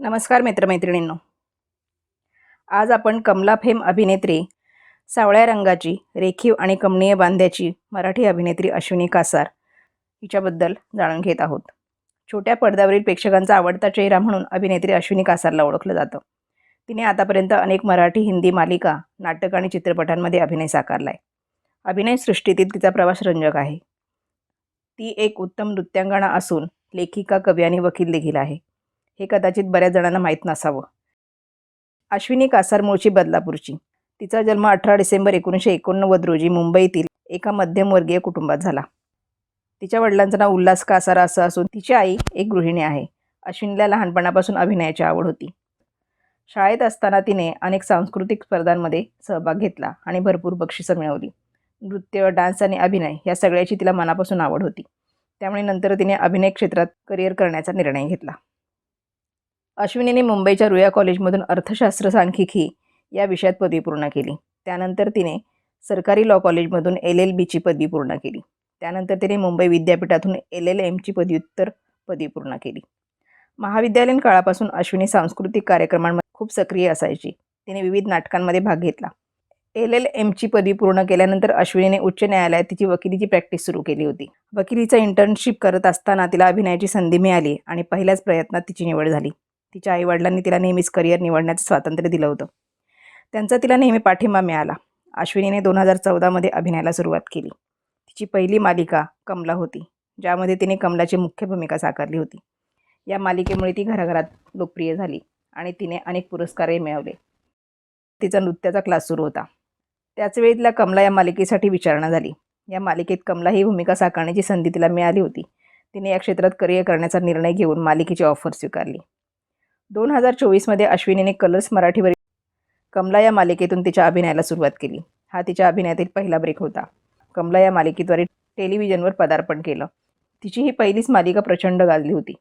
नमस्कार मित्रमैत्रिणींनो. आज आपण कमला फेम अभिनेत्री सावळ्या रंगाची रेखीव आणि कमनीय बांध्याची मराठी अभिनेत्री अश्विनी कासार हिच्याबद्दल जाणून घेत आहोत. छोट्या पडद्यावरील प्रेक्षकांचा आवडता चेहरा म्हणून अभिनेत्री अश्विनी कासारला ओळखलं जातं. तिने आतापर्यंत अनेक मराठी हिंदी मालिका नाटक आणि चित्रपटांमध्ये अभिनय साकारला आहे अभिनय सृष्टीतील तिचा प्रवास रंजक आहे. ती एक उत्तम नृत्यांगणा असून लेखिका कवी आणि वकील देखील आहे. हे कदाचित बऱ्याच जणांना माहीत नसावं. अश्विनी कासार मूळची बदलापूरची. तिचा जन्म अठरा डिसेंबर एकोणीसशे एकोणनव्वद रोजी मुंबईतील एका मध्यमवर्गीय कुटुंबात झाला. तिच्या वडिलांचं नाव उल्हास कासार असं असून तिची आई एक गृहिणी आहे. अश्विनीला लहानपणापासून अभिनयाची आवड होती. शाळेत असताना तिने अनेक सांस्कृतिक स्पर्धांमध्ये सहभाग घेतला आणि भरपूर बक्षिसं मिळवली. नृत्य डान्स आणि अभिनय या सगळ्याची तिला मनापासून आवड होती. त्यामुळे नंतर तिने अभिनय क्षेत्रात करिअर करण्याचा निर्णय घेतला. अश्विनीने मुंबईच्या रुया कॉलेजमधून अर्थशास्त्र सांख्यिकी या विषयात पदवी पूर्ण केली. त्यानंतर तिने सरकारी लॉ कॉलेजमधून एल एल बीची पदवी पूर्ण केली. त्यानंतर तिने मुंबई विद्यापीठातून एल एल एमची पदव्युत्तर पदवी पूर्ण केली. महाविद्यालयीन काळापासून अश्विनी सांस्कृतिक कार्यक्रमांमध्ये खूप सक्रिय असायची. तिने विविध नाटकांमध्ये भाग घेतला. एल एल एमची पदवी पूर्ण केल्यानंतर अश्विनीने उच्च न्यायालयात तिची वकिलीची प्रॅक्टिस सुरू केली होती. वकिलीचा इंटर्नशिप करत असताना तिला अभिनयाची संधी मिळाली आणि पहिल्याच प्रयत्नात तिची निवड झाली. तिच्या आईवडिलांनी तिला नेहमीच करिअर निवडण्याचं स्वातंत्र्य दिलं होतं. त्यांचा तिला नेहमी पाठिंबा मिळाला. अश्विनीने दोन हजार चौदामध्ये अभिनयाला सुरुवात केली. तिची पहिली मालिका कमला होती ज्यामध्ये तिने कमलाची मुख्य भूमिका साकारली होती. या मालिकेमुळे ती घराघरात लोकप्रिय झाली आणि तिने अनेक पुरस्कारही मिळवले. तिचा नृत्याचा क्लास सुरू होता. त्याचवेळी तिला कमला या मालिकेसाठी विचारणा झाली. या मालिकेत कमला ही भूमिका साकारण्याची संधी तिला मिळाली होती. तिने या क्षेत्रात करिअर करण्याचा निर्णय घेऊन मालिकेची ऑफर स्वीकारली. दोन हजार चोवीसमध्ये अश्विनीने कलर्स मराठीवरील कमला या मालिकेतून तिच्या अभिनयाला सुरुवात केली. हा तिच्या अभिनयातील पहिला ब्रेक होता. कमला या मालिकेद्वारे टेलिव्हिजनवर पदार्पण केलं. तिची ही पहिलीच मालिका प्रचंड गाजली होती.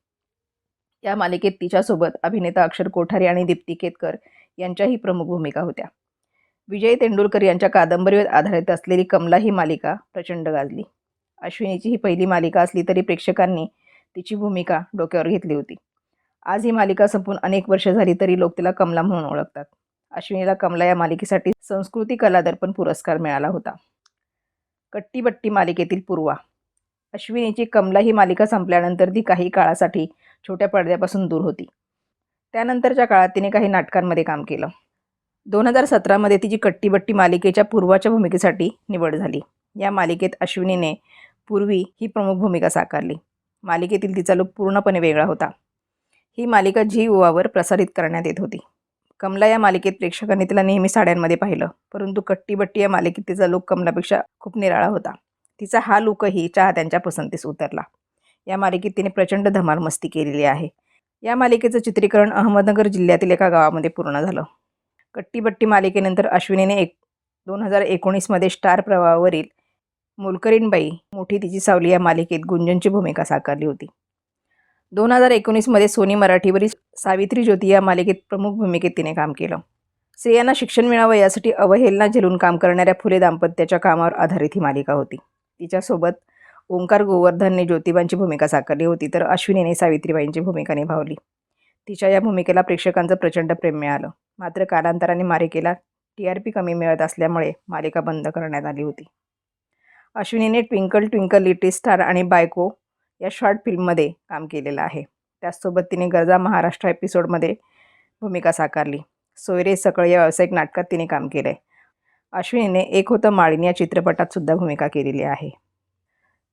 या मालिकेत तिच्यासोबत अभिनेता अक्षर कोठारी आणि दीप्ती केतकर यांच्याही प्रमुख भूमिका होत्या. विजय तेंडुलकर यांच्या कादंबरीवर आधारित असलेली कमला ही मालिका प्रचंड गाजली. अश्विनीची ही पहिली मालिका असली तरी प्रेक्षकांनी तिची भूमिका डोक्यावर घेतली होती. आज ही मालिका संपून अनेक वर्ष झाली तरी लोक तिला कमला म्हणून ओळखतात. अश्विनीला कमला या मालिकेसाठी संस्कृती कलादर्पण पुरस्कार मिळाला होता. कट्टीबट्टी मालिकेतील पूर्वा. अश्विनीची कमला ही मालिका संपल्यानंतर ती काही काळासाठी छोट्या पडद्यापासून दूर होती. त्यानंतरच्या काळात तिने काही नाटकांमध्ये काम केलं. दोन हजार सतरामध्ये तिची कट्टीबट्टी मालिकेच्या पूर्वाच्या भूमिकेसाठी निवड झाली. या मालिकेत अश्विनीने पूर्वी ही प्रमुख भूमिका साकारली. मालिकेतील तिचा लूक पूर्णपणे वेगळा होता. ही मालिका झी युवावर प्रसारित करण्यात येत होती. कमला या मालिकेत प्रेक्षकांनी तिला नेहमी साड्यांमध्ये पाहिलं परंतु कट्टीबट्टी या मालिकेत तिचा लूक कमलापेक्षा खूप निराळा होता. तिचा हा लुकही चाहत्यांच्या पसंतीस उतरला. या मालिकेत तिने प्रचंड धमाल मस्ती केलेली आहे. या मालिकेचं चित्रीकरण अहमदनगर जिल्ह्यातील एका गावामध्ये पूर्ण झालं. कट्टीबट्टी मालिकेनंतर अश्विनीने एक दोन हजार एकोणीसमध्ये स्टार प्रवाहावरील मोलकरीणबाई मोठी तिची सावली या मालिकेत गुंजनची भूमिका साकारली होती. दोन हजार एकोणीसमध्ये सोनी मराठीवरील सावित्री ज्योती या मालिकेत प्रमुख भूमिकेत तिने काम केलं. स्त्रियांना शिक्षण मिळावं यासाठी अवहेलना झेलून काम करणाऱ्या फुले दाम्पत्याच्या कामावर आधारित ही मालिका होती. तिच्यासोबत ओंकार गोवर्धनने ज्योतिबांची भूमिका साकारली होती तर अश्विनीने सावित्रीबाईंची भूमिका निभावली. तिच्या या भूमिकेला प्रेक्षकांचं प्रचंड प्रेम मिळालं. मात्र कालांतराने मालिकेला टी आर पी कमी मिळत असल्यामुळे मालिका बंद करण्यात आली होती. अश्विनीने ट्विंकल ट्विंकल लिटिल स्टार आणि बायको या शॉर्ट फिल्ममध्ये काम केलेलं आहे. त्याचसोबत तिने गरजा महाराष्ट्र एपिसोडमध्ये भूमिका साकारली. सोयरे सकळ या व्यावसायिक नाटकात तिने काम केलं आहे अश्विनीने एक होतं माळीन या चित्रपटात सुद्धा भूमिका केलेली आहे.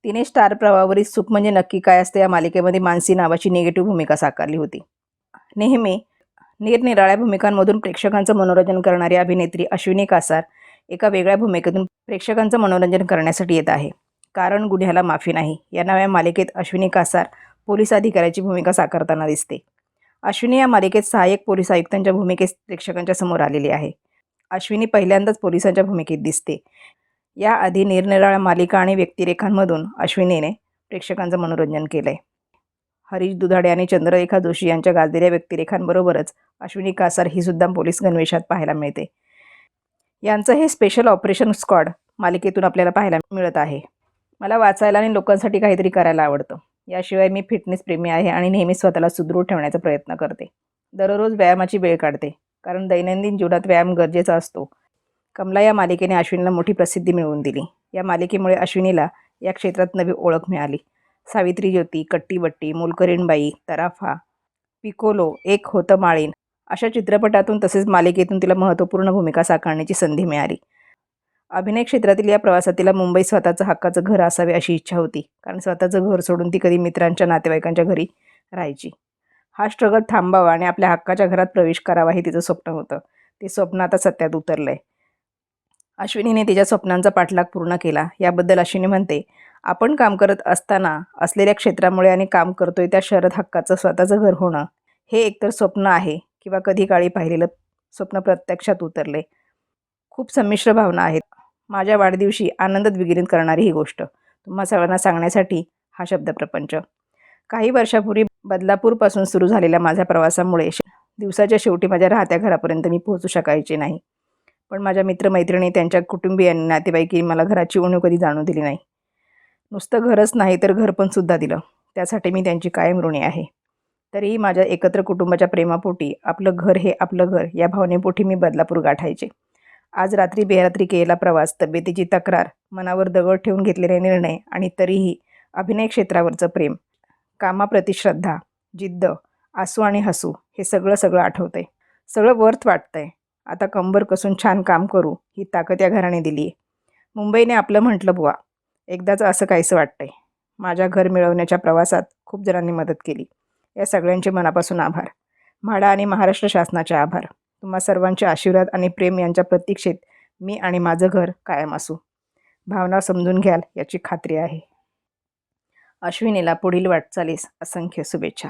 तिने स्टार प्रवाहावरील सुख म्हणजे नक्की काय असते या मालिकेमध्ये मानसी नावाची निगेटिव्ह भूमिका साकारली होती. नेहमी निरनिराळ्या भूमिकांमधून प्रेक्षकांचं मनोरंजन करणारी अभिनेत्री अश्विनी कासार एका वेगळ्या भूमिकेतून प्रेक्षकांचं मनोरंजन करण्यासाठी येत आहे. कारण गुन्ह्याला माफी नाही. या नव्या मालिकेत अश्विनी कासार पोलीस अधिकाऱ्याची भूमिका साकारताना दिसते. अश्विनी या मालिकेत सहाय्यक पोलीस आयुक्तांच्या भूमिकेत प्रेक्षकांच्या समोर आलेली आहे. अश्विनी पहिल्यांदाच पोलिसांच्या भूमिकेत दिसते. याआधी निरनिराळ्या मालिका आणि व्यक्तिरेखांमधून अश्विनीने प्रेक्षकांचं मनोरंजन केलं आहे हरीश दुधाडे आणि चंद्ररेखा जोशी यांच्या गाजलेल्या व्यक्तिरेखांबरोबरच अश्विनी कासार ही सुद्धा पोलीस गणवेशात पाहायला मिळते. यांचं हे स्पेशल ऑपरेशन स्क्वॉड मालिकेतून आपल्याला पाहायला मिळत आहे. मला वाचायला आणि लोकांसाठी काहीतरी करायला आवडतं. याशिवाय मी फिटनेस प्रेमी आहे आणि नेहमी स्वतःला सुदृढ ठेवण्याचा प्रयत्न करते. दररोज व्यायामाची वेळ काढते कारण दैनंदिन जीवनात व्यायाम गरजेचा असतो. कमला या मालिकेने अश्विनीला मोठी प्रसिद्धी मिळवून दिली. या मालिकेमुळे अश्विनीला या क्षेत्रात नवी ओळख मिळाली. सावित्री ज्योती कट्टीबट्टी मोलकरीणबाई तराफा पिकोलो एक होतं माळीन अशा चित्रपटातून तसेच मालिकेतून तिला महत्त्वपूर्ण भूमिका साकारण्याची संधी मिळाली. अभिनय क्षेत्रातील या प्रवासात तिला मुंबई स्वतःचं हक्काचं घर असावे अशी इच्छा होती. कारण स्वतःचं घर सोडून ती कधी मित्रांच्या नातेवाईकांच्या घरी राहायची. हा स्ट्रगल थांबावा आणि आपल्या हक्काच्या घरात प्रवेश करावा हे तिचं स्वप्न होतं. ते स्वप्न आता सत्यात उतरलं आहे अश्विनीने तिच्या स्वप्नांचा पाठलाग पूर्ण केला. याबद्दल अश्विनी म्हणते आपण काम करत असताना असलेल्या क्षेत्रामुळे आणि काम करतोय त्या शहरात हक्काचं स्वतःचं घर होणं हे एकतर स्वप्न आहे किंवा कधी काळी पाहिलेलं स्वप्न प्रत्यक्षात उतरले खूप संमिश्र भावना आहेत माझ्या वाढदिवशी आनंदात द्विगुणित करणारी ही गोष्ट. तुम्हा सर्वांना सांगण्यासाठी हा शब्दप्रपंच काही वर्षापूर्वी बदलापूरपासून सुरू झालेल्या माझ्या प्रवासामुळे दिवसाच्या शेवटी माझ्या राहत्या घरापर्यंत मी पोहोचू शकायचे नाही. पण माझ्या मित्रमैत्रिणी त्यांच्या कुटुंबियांनी नातेवाईकी मला घराची उणीव कधी जाणू दिली नाही. नुसतं घरच नाही तर घर पण सुद्धा दिलं. त्यासाठी मी त्यांची कायम ऋणी आहे. तरीही माझ्या एकत्र कुटुंबाच्या प्रेमापोटी आपलं घर हे आपलं घर या भावनेपोटी मी बदलापूर गाठायचे. आज रात्री बेरात्री केलेला प्रवास तब्येतीची तक्रार मनावर दगड ठेवून घेतलेले निर्णय आणि तरीही अभिनय क्षेत्रावरचं प्रेम. कामाप्रती श्रद्धा जिद्द आसू आणि हसू हे सगळं सगळं आठवतंय. सगळं वर्थ वाटतंय. आता कंबर कसून छान काम करू ही ताकद या घराने दिली आहे मुंबईने आपलं म्हटलं बुवा एकदाच असं काहीसं वाटतंय. माझ्या घर मिळवण्याच्या प्रवासात खूप जणांनी मदत केली. या सगळ्यांचे मनापासून आभार. म्हाडा आणि महाराष्ट्र शासनाचे आभार. तुम्हा सर्वांचे आशीर्वाद आणि प्रेम यांच्या प्रतीक्षेत मी आणि माझं घर कायम असू. भावना समजून घ्याल याची खात्री आहे. अश्विनीला पुढील वाटचालीस असंख्य शुभेच्छा.